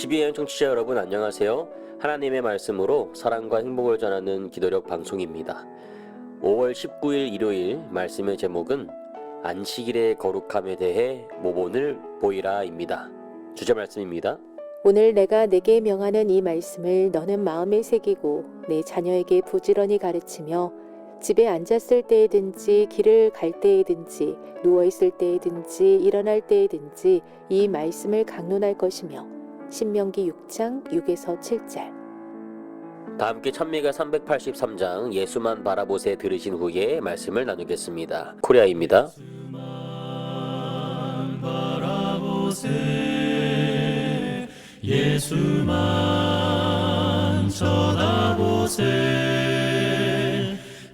12회 청취자 여러분 안녕하세요. 하나님의 말씀으로 사랑과 행복을 전하는 기도력 방송입니다. 5월 19일 일요일 말씀의 제목은 안식일의 거룩함에 대해 모본을 보이라입니다. 주제 말씀입니다. 오늘 내가 내게 명하는 이 말씀을 너는 마음에 새기고 내 자녀에게 부지런히 가르치며 집에 앉았을 때에든지 길을 갈 때에든지 누워 있을 때에든지 일어날 때에든지 이 말씀을 강론할 것이며 신명기 6장 6에서 7절 다 함께 찬미가 383장 예수만 바라보세 들으신 후에 말씀을 나누겠습니다. 코리아입니다. 바라보세 예수만 쳐다보세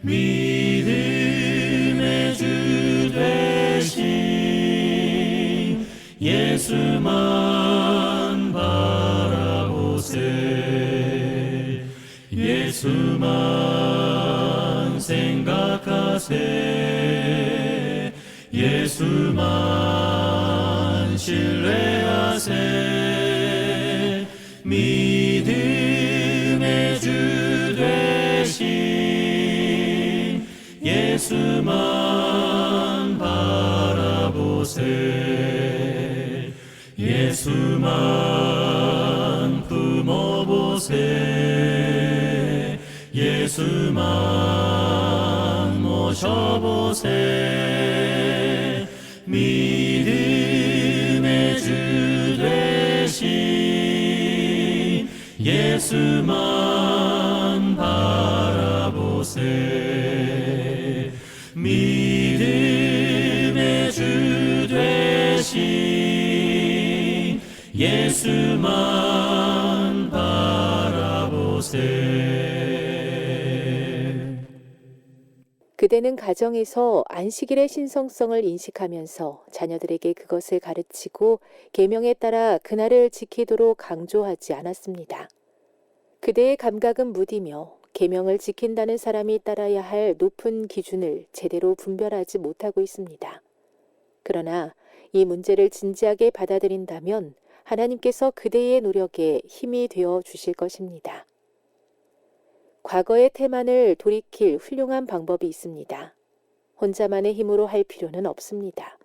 믿음의 주 되신 예수만 신뢰하세. 믿음의 주 되신 예수만 바라보세. 예수만 품어보세. 예수만 모셔보세 예수만 바라보세 믿음의 주 되신 예수만 바라보세 그대는 가정에서 안식일의 신성성을 인식하면서 자녀들에게 그것을 가르치고 계명에 따라 그날을 지키도록 강조하지 않았습니다. 그대의 감각은 무디며 계명을 지킨다는 사람이 따라야 할 높은 기준을 제대로 분별하지 못하고 있습니다. 그러나 이 문제를 진지하게 받아들인다면 하나님께서 그대의 노력에 힘이 되어 주실 것입니다. 과거의 태만을 돌이킬 훌륭한 방법이 있습니다. 혼자만의 힘으로 할 필요는 없습니다.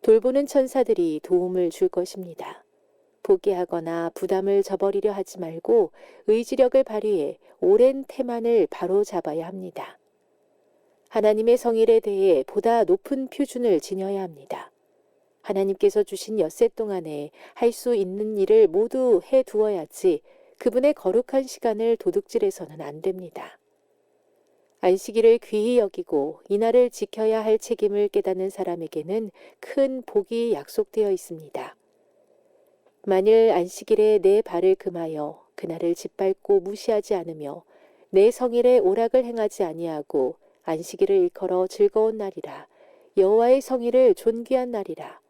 돌보는 천사들이 도움을 줄 것입니다. 포기하거나 부담을 저버리려 하지 말고 의지력을 발휘해 오랜 태만을 바로 잡아야 합니다. 하나님의 성일에 대해 보다 높은 표준을 지녀야 합니다. 하나님께서 주신 엿새 동안에 할 수 있는 일을 모두 해 두어야지 그분의 거룩한 시간을 도둑질해서는 안 됩니다. 안식일을 귀히 여기고 이날을 지켜야 할 책임을 깨닫는 사람에게는 큰 복이 약속되어 있습니다. 만일 안식일에 내 발을 금하여 그날을 짓밟고 무시하지 않으며 내 성일에 오락을 행하지 아니하고 안식일을 일컬어 즐거운 날이라 여호와의 성일을 존귀한 날이라.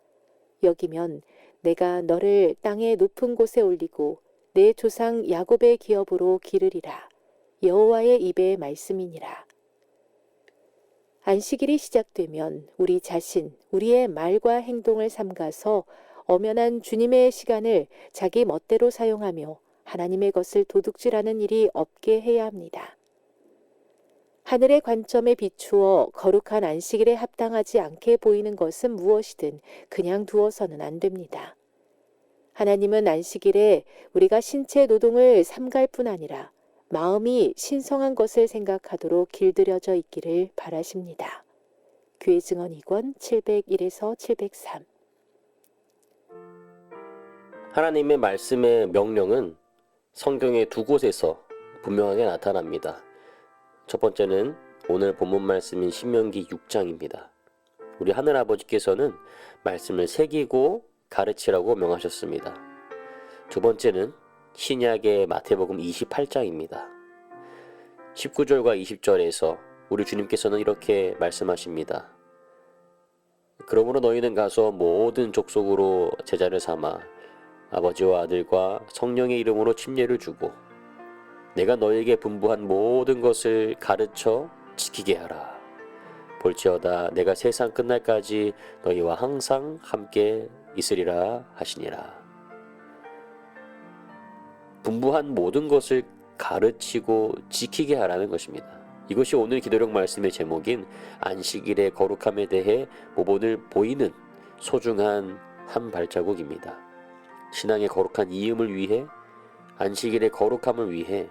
여기면 내가 너를 땅의 높은 곳에 올리고 내 조상 야곱의 기업으로 기르리라. 여호와의 입의 말씀이니라. 안식일이 시작되면 우리 자신 우리의 말과 행동을 삼가서 엄연한 주님의 시간을 자기 멋대로 사용하며 하나님의 것을 도둑질하는 일이 없게 해야 합니다. 하늘의 관점에 비추어 거룩한 안식일에 합당하지 않게 보이는 것은 무엇이든 그냥 두어서는 안 됩니다. 하나님은 안식일에 우리가 신체 노동을 삼갈 뿐 아니라 마음이 신성한 것을 생각하도록 길들여져 있기를 바라십니다. 교회 증언 2권 701에서 703 하나님의 말씀의 명령은 성경의 두 곳에서 분명하게 나타납니다. 첫 번째는 오늘 본문 말씀인 신명기 6장입니다. 우리 하늘 아버지께서는 말씀을 새기고 가르치라고 명하셨습니다. 두 번째는 신약의 마태복음 28장입니다. 19절과 20절에서 우리 주님께서는 이렇게 말씀하십니다. 그러므로 너희는 가서 모든 족속으로 제자를 삼아 아버지와 아들과 성령의 이름으로 침례를 주고 내가 너에게 분부한 모든 것을 가르쳐 지키게 하라. 볼지어다 내가 세상 끝날까지 너희와 항상 함께 있으리라 하시니라. 분부한 모든 것을 가르치고 지키게 하라는 것입니다. 이것이 오늘 기도력 말씀의 제목인 안식일의 거룩함에 대해 모본을 보이는 소중한 한 발자국입니다. 신앙의 거룩한 이음을 위해 안식일의 거룩함을 위해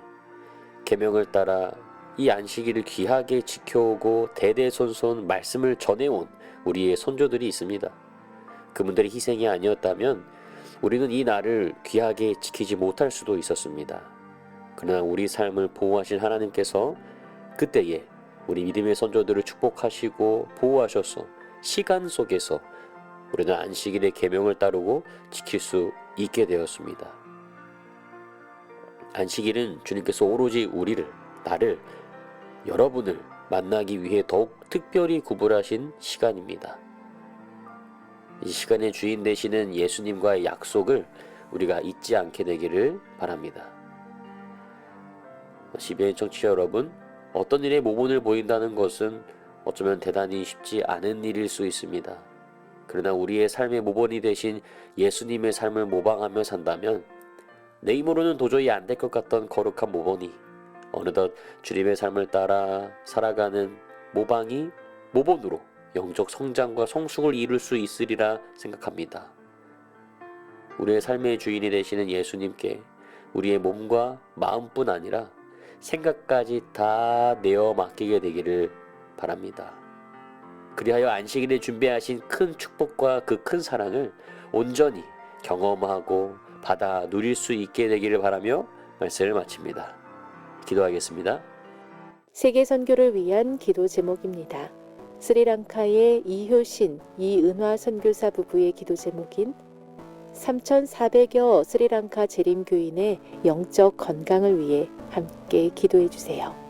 계명을 따라 이 안식일을 귀하게 지켜오고 대대손손 말씀을 전해온 우리의 선조들이 있습니다. 그분들의 희생이 아니었다면 우리는 이 날을 귀하게 지키지 못할 수도 있었습니다. 그러나 우리 삶을 보호하신 하나님께서 그때에 우리 믿음의 선조들을 축복하시고 보호하셔서 시간 속에서 우리는 안식일의 계명을 따르고 지킬 수 있게 되었습니다. 안식일은 주님께서 오로지 우리를 나를 여러분을 만나기 위해 더욱 특별히 구분하신 시간입니다. 이 시간의 주인 되시는 예수님과의 약속을 우리가 잊지 않게 되기를 바랍니다. 시베인 청취자 여러분, 어떤 일에 모본을 보인다는 것은 어쩌면 대단히 쉽지 않은 일일 수 있습니다. 그러나 우리의 삶의 모본이 되신 예수님의 삶을 모방하며 산다면 내 힘으로는 도저히 안 될 것 같던 거룩한 모본이 어느덧 주님의 삶을 따라 살아가는 모방이 모본으로 영적 성장과 성숙을 이룰 수 있으리라 생각합니다. 우리의 삶의 주인이 되시는 예수님께 우리의 몸과 마음뿐 아니라 생각까지 다 내어 맡기게 되기를 바랍니다. 그리하여 안식일에 준비하신 큰 축복과 그 큰 사랑을 온전히 경험하고 받아 누릴 수 있게 되기를 바라며 말씀을 마칩니다. 기도하겠습니다. 세계 선교를 위한 기도 제목입니다. 스리랑카의 이효신, 이은화 선교사 부부의 기도 제목인 3,400여 스리랑카 재림교인의 영적 건강을 위해 함께 기도해 주세요.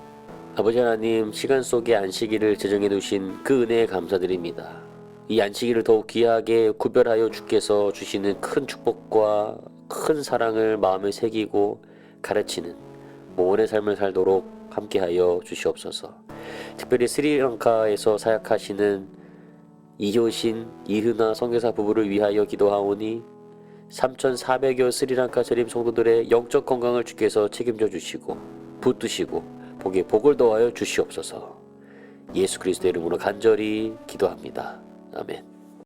아버지 하나님 시간 속에 안식일을 제정해 두신 그 은혜에 감사드립니다. 이 안식일을 더욱 귀하게 구별하여 주께서 주시는 큰 축복과 큰 사랑을 마음에 새기고 가르치는 모원의 삶을 살도록 함께하여 주시옵소서. 특별히 스리랑카에서 사역하시는 이효신, 이은하 선교사 부부를 위하여 기도하오니 3,400여 스리랑카 재림 성도들의 영적 건강을 주께서 책임져 주시고 붙드시고 복에 복을 더하여 주시옵소서. 예수 그리스도의 이름으로 간절히 기도합니다. 아멘.